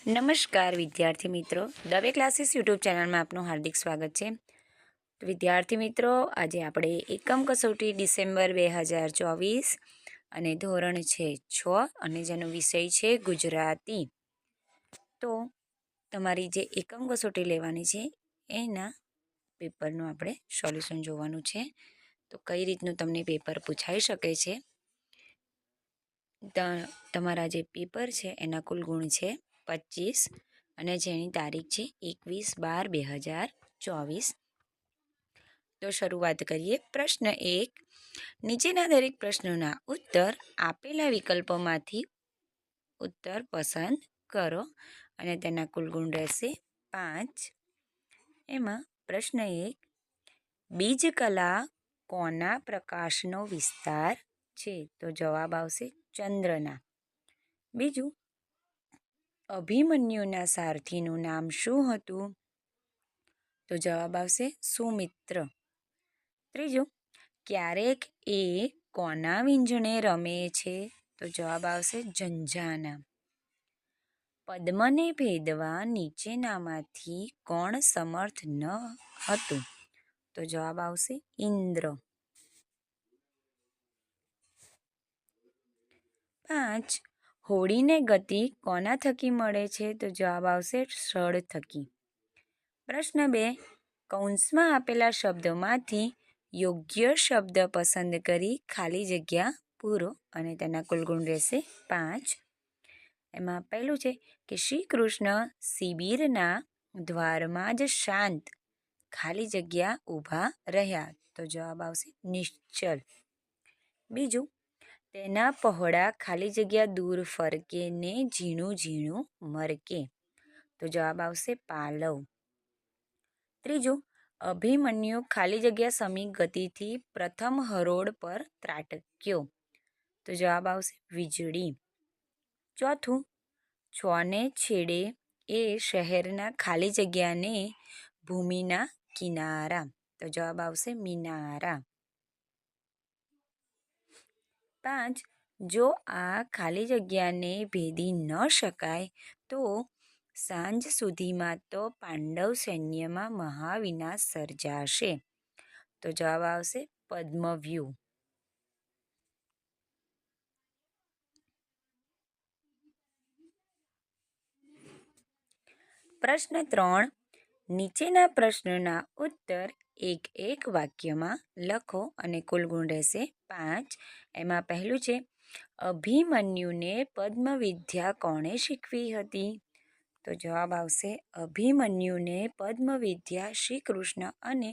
નમસ્કાર વિદ્યાર્થી મિત્રો. દવે ક્લાસીસ યુટ્યુબ ચેનલમાં આપનું હાર્દિક સ્વાગત છે. વિદ્યાર્થી મિત્રો, આજે આપણે એકમ કસોટી ડિસેમ્બર બે હજાર ચોવીસ અને ધોરણ છે છ અને જેનો વિષય છે ગુજરાતી. તો તમારી જે એકમ કસોટી લેવાની છે, એના પેપરનું આપણે સોલ્યુશન જોવાનું છે. તો કઈ રીતનું તમને પેપર પૂછાઈ શકે છે? તમારા જે પેપર છે, એના કુલ ગુણ છે. પચીસ અને જેની તારીખ છે એકવીસ બાર બે હજાર ચોવીસ. તો શરૂઆત કરીએ. પ્રશ્ન એક, નીચેના દરેક પ્રશ્નોના ઉત્તર આપેલા વિકલ્પોમાંથી ઉત્તર પસંદ કરો અને તેના કુલ ગુણ રહેશે પાંચ. એમાં પ્રશ્ન એક, બીજકલા કોના પ્રકાશનો વિસ્તાર છે? તો જવાબ આવશે ચંદ્રના. બીજું અભિમન્યુના સારથીનું નામ શું હતું? તો જવાબ આવશે સુમિત્ર. ત્રીજું, ક્યારેક એ કોના વિંજણે રમે છે? તો જવાબ આવશે ઝંઝાના. પદ્મને ભેદવા નીચેનામાંથી કોણ સમર્થ ન હતું? તો જવાબ આવશે ઇન્દ્ર. પાંચ હોડીને ગતિ કોના થકી મળે છે? તો જવાબ આવશે સ્થળ થકી. પ્રશ્ન બે. કૌંસમાં આપેલા શબ્દોમાંથી યોગ્ય શબ્દ પસંદ કરી ખાલી જગ્યા પૂરો અને તેના કુલગુણ રહેશે પાંચ. એમાં પહેલું છે કે શ્રી કૃષ્ણ શિબિરના દ્વારમાં જ શાંત, ખાલી જગ્યા ઊભા રહ્યા. તો જવાબ આવશે નિશ્ચલ. બીજું તેના પહોળા ખાલી જગ્યા દૂર ફરકે ને ઝીણું ઝીણું મરકે. તો જવાબ આવશે પાલવ. ત્રીજું, અભિમન્યુ ખાલી જગ્યા સમી ગતિથી પ્રથમ હરોળ પર ત્રાટક્યો. તો જવાબ આવશે વીજળી. ચોથું છને છેડે એ શહેરના ખાલી જગ્યાને ભૂમિના કિનારા. તો જવાબ આવશે મિનારા. પાંચ જો આ ખાલી જગ્યાને ભેદી ન શકાય, તો સાંજ સુધીમાં તો પાંડવ સૈન્યમાં મહાવિનાશ સર્જાશે. તો જવાબ આવશે પદ્મવ્યૂહ પ્રશ્ન ત્રણ. નીચેના પ્રશ્નના ઉત્તર એક એક વાક્યમાં લખો અને કુલ ગુણ રહેશે પાંચ. એમાં પહેલું છે, અભિમન્યુને પદ્મવિદ્યા કોણે શીખવી હતી? તો જવાબ આવશે, અભિમન્યુને પદ્મવિદ્યા શ્રી કૃષ્ણ અને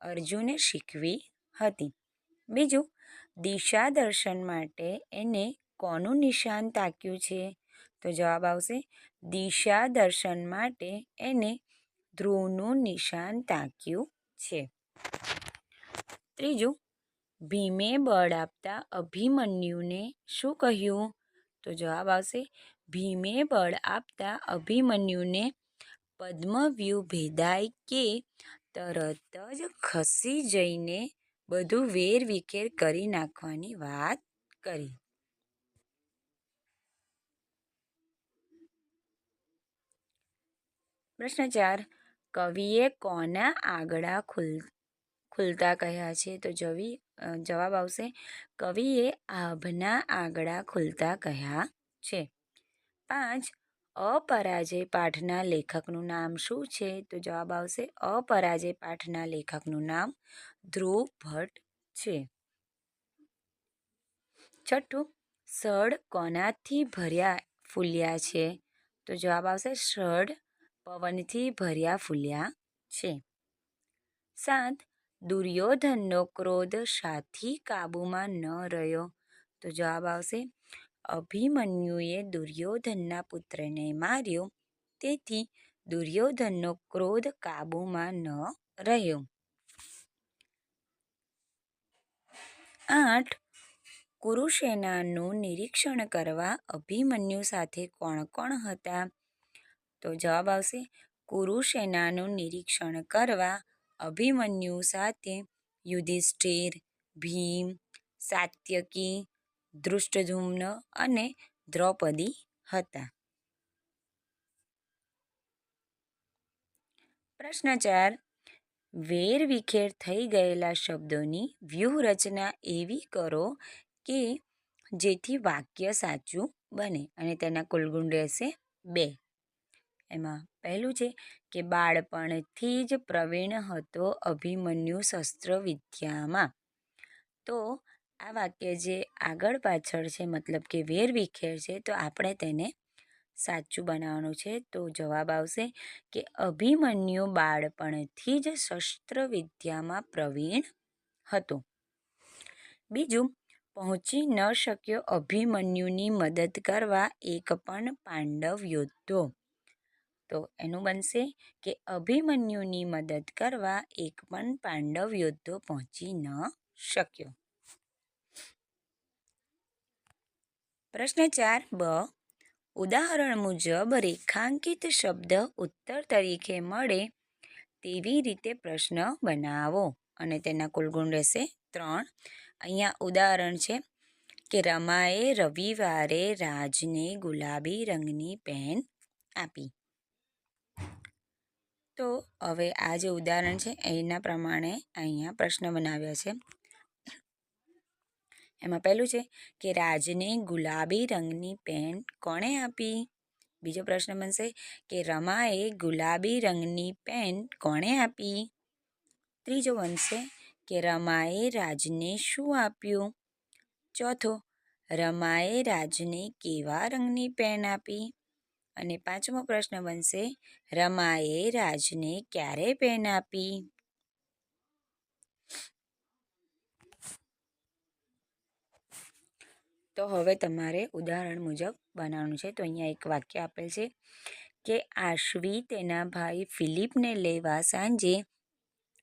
અર્જુને શીખવી હતી. બીજું દિશા દર્શન માટે એને કોનું નિશાન તાક્યું છે? તો જવાબ આવશે દિશા દર્શન માટે એને ધ્રુવનું નિશાન તાક્યું છે. ત્રીજું, ભીમે બળ આપતા અભિમન્યુને શું કહ્યું? તો જવાબ આવશે, ભીમે બળ આપતા અભિમન્યુને પદ્મવ્યૂહ ભેદાય કે તરત જ ખસી જઈને બધું વેરવિખેર કરી નાખવાની વાત કરી. પ્રશ્ન ચાર કવિએ કોના આગળા ખુલ, ખુલતા કહ્યા છે? તો જવી જવાબ આવશે. કવિએ આભના આગળા ખુલતા કહ્યા છે. પાંચ, અપરાજય પાઠના લેખકનું નામ શું છે? તો જવાબ આવશે, અપરાજય પાઠના લેખકનું નામ ધ્રુવ ભટ્ટ છે. છઠ્ઠું સળ કોનાથી ભર્યા ફૂલ્યા છે? તો જવાબ આવશે સળ પવનથી ભર્યા ફૂલ્યા છે. સાત, દુર્યોધનનો ક્રોધ સાથી કાબૂમાં ન રહ્યો. તો જવાબ આવશે, અભિમન્યુએ દુર્યોધનના પુત્રને માર્યો, તેથી દુર્યોધનનો ક્રોધ કાબૂમાં ન રહ્યો. આઠ, કુરુસેનાનું નિરીક્ષણ કરવા અભિમન્યુ સાથે કોણ કોણ હતા? તો જવાબ આવશે, કુરુસેનાનું નિરીક્ષણ કરવા અભિમન્યુ સાથે યુધિષ્ઠિર, ભીમ, સાત્યકી દૃષ્ટધુમ્ન અને દ્રૌપદી હતા. પ્રશ્ન ચાર વેરવિખેર થઈ ગયેલા શબ્દોની વ્યૂહરચના એવી કરો કે જેથી વાક્ય સાચું બને. અને તેના કુલગુણ રહેશે બે. એમાં પહેલું છે કે બાળપણથી જ પ્રવીણ હતો અભિમન્યુ શસ્ત્ર વિદ્યામાં તો આ વાક્ય જે આગળ પાછળ છે, મતલબ કે વેરવિખેર છે, તો આપણે તેને સાચું બનાવવાનું છે. તો જવાબ આવશે કે અભિમન્યુ બાળપણથી જ શસ્ત્ર વિદ્યામાં પ્રવીણ હતો. બીજું, પહોંચી ન શક્યો અભિમન્યુની મદદ કરવા એક પણ પાંડવ યોદ્ધો. તો એનું બનશે કે અભિમન્યુની મદદ કરવા એક પણ પાંડવ યોદ્ધો પહોંચી ન શક્યો. પ્રશ્ન ચાર, બ. ઉદાહરણ મુજબ રેખાંકિત શબ્દ ઉત્તર તરીકે મળે તેવી રીતે પ્રશ્ન બનાવો. અને તેના કુલ રહેશે ત્રણ. અહીંયા ઉદાહરણ છે કે રમાએ રવિવારે રાજને ગુલાબી રંગની પેન આપી. તો હવે આ જે ઉદાહરણ છે, એના પ્રમાણે અહીંયા પ્રશ્ન બનાવ્યા છે. એમાં પહેલું છે કે, રાજને ગુલાબી રંગની પેન કોણે આપી? બીજો પ્રશ્ન બનશે કે, રમાએ ગુલાબી રંગની પેન કોણે આપી? ત્રીજો બનશે કે, રમાએ રાજને શું આપ્યું? ચોથો, રમાએ રાજને કેવા રંગની પેન આપી? અને પાંચમો પ્રશ્ન બનશે, રમાએ રાજને ક્યારે પેન આપી? તો હવે તમારે ઉદાહરણ મુજબ બનાવવાનું છે. તો અહીંયા એક વાક્ય આપેલ છે કે આશ્વી તેના ભાઈ ફિલિપને લેવા સાંજે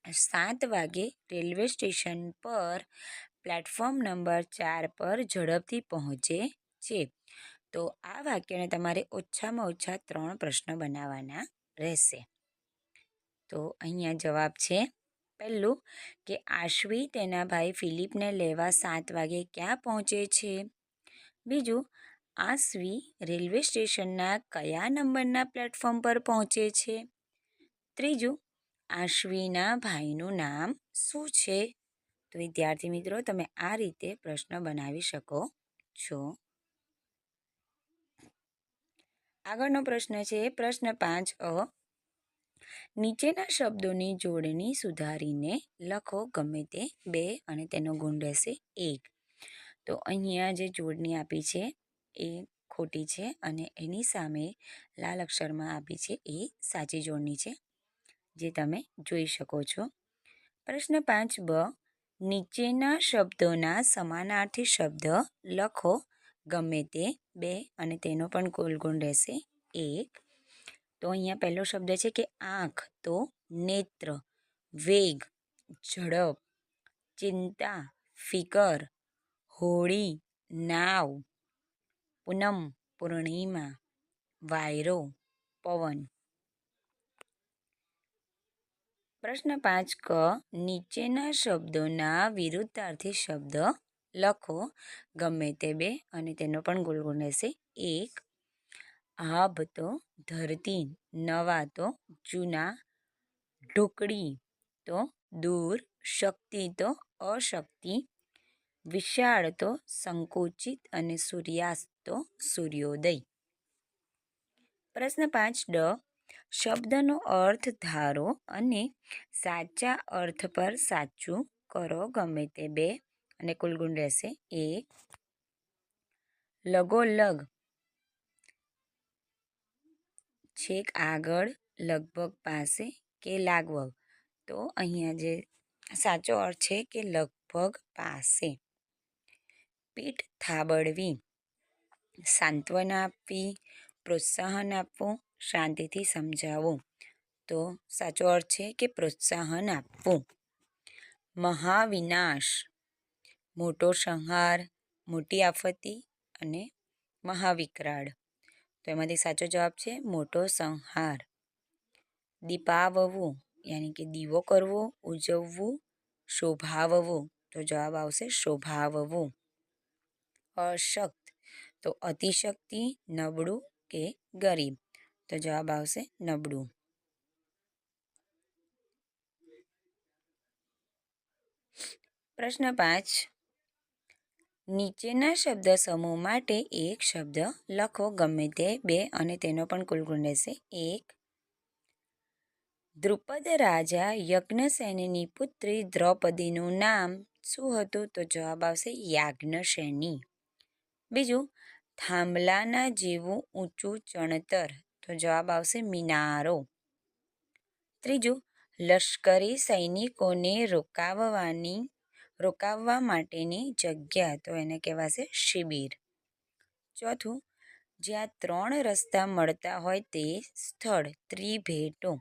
સાત વાગે રેલવે સ્ટેશન પર પ્લેટફોર્મ નંબર ચાર પર ઝડપથી પહોંચે છે. તો આ વાક્યને તમારે ઓછામાં ઓછા ત્રણ પ્રશ્ન બનાવવાના રહેશે. તો અહીંયા જવાબ છે, પહેલું કે આશ્વી તેના ભાઈ ફિલિપને લેવા સાત વાગે ક્યાં પહોંચે છે? બીજું, આશ્વી રેલવે સ્ટેશનના કયા નંબરના પ્લેટફોર્મ પર પહોંચે છે? ત્રીજું, આશ્વીના ભાઈનું નામ શું છે? તો વિદ્યાર્થી મિત્રો, તમે આ રીતે પ્રશ્ન બનાવી શકો છો. આગળનો પ્રશ્ન છે, પ્રશ્ન પાંચ, અ, નીચેના શબ્દોની જોડણી સુધારીને લખો ગમે તે બે અને તેનો ગુણ રહેશે એક. તો અહીંયા જે જોડણી આપી છે એ ખોટી છે અને એની સામે લાલ અક્ષરમાં આપી છે એ સાચી જોડણી છે, જે તમે જોઈ શકો છો. પ્રશ્ન પાંચ, બ, નીચેના શબ્દોના સમાનાર્થી શબ્દ લખો ગમે તે, બે, અને તેનો પણ કુલ ગુણ રહેશે. એક, તો અહીંયા પહેલો શબ્દ છે કે આંખ, તો નેત્ર, વેગ, ઝડપ, ચિંતા, ફિકર, હોળી, નાવ, પૂનમ, પૂર્ણિમા, વાયરો, પવન. પ્રશ્ન પાંચ ક, નીચેના શબ્દોના વિરુદ્ધાર્થી શબ્દ લખો ગમે તે બે અને તેનો પણ ગુણગુણ રહેશે. એક, આભ તો ધરતી નવા તો જૂના, ઢોકળી તો દૂર, શક્તિ તો અશક્તિ, વિશાળ તો સંકુચિત અને સૂર્યાસ્ત તો સૂર્યોદય. પ્રશ્ન પાંચ, ડ, શબ્દનો અર્થ ધારો અને સાચા અર્થ પર સાચું કરો ગમે તે બે. અને કુલ ગુણ રહેશે એક લગોલગ. છેક આગળ લગભગ પાસે કે લાગવગ. તો અહીંયા જે સાચો અર્થ છે કે લગભગ પાસે. પીઠ થાબડવી. સાંત્વના આપવી, પ્રોત્સાહન આપવું, શાંતિથી સમજાવવું. તો સાચો અર્થ છે કે પ્રોત્સાહન આપવું. મહાવિનાશ. મોટો સંહાર, મોટી આફતી અને મહાવિકરાળ. તો એમાંથી સાચો જવાબ છે મોટો સંહાર. દીપાવવું, યાની કે દીવો કરવો, ઉજવવું, શોભાવવું. તો જવાબ આવશે શોભાવવું. અશક્ત, તો અતિશક્તિ, નબળું કે ગરીબ. તો જવાબ આવશે નબળું. પ્રશ્ન પાંચ. નીચેના શબ્દ સમૂહ માટે એક શબ્દ લખો ગમે તે બે અને તેનો પણ કુલ ગુણ રહેશે. એક. દ્રુપદ રાજા યજ્ઞસેનની પુત્રી દ્રૌપદીનું નામ શું હતું? તો જવાબ આવશે યાજ્ઞસેની બીજું, થાંભલાના જેવું ઊંચું ચણતર. તો જવાબ આવશે મિનારો. ત્રીજું, લશ્કરી સૈનિકોને રોકાવવાની રોકાવવા માટેની જગ્યા, તો એને કહેવાશે શિબિર. ચોથું, જ્યાં ત્રણ રસ્તા મળતા હોય તે સ્થળ, ત્રિભેટો.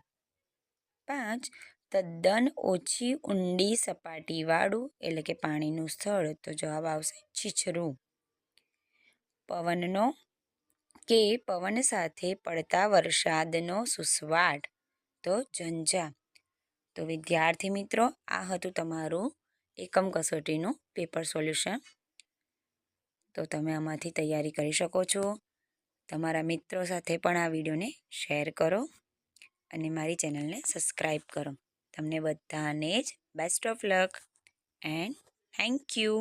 પાંચ, તદ્દન ઓછી ઊંડી સપાટીવાળું, એટલે કે પાણીનું સ્થળ, તો જવાબ આવશે છીછરું. પવનનો કે પવન સાથે પડતા વરસાદનો સુસવાટ, તો ઝંઝા. તો વિદ્યાર્થી મિત્રો, આ હતું તમારું એકમ કસોટીનું પેપર સોલ્યુશન તો તમે આમાંથી તૈયારી કરી શકો છો. તમારા મિત્રો સાથે પણ આ વિડીયોને શેર કરો અને મારી ચેનલને સબસ્ક્રાઈબ કરો. તમને બધાને જ best of luck and thank you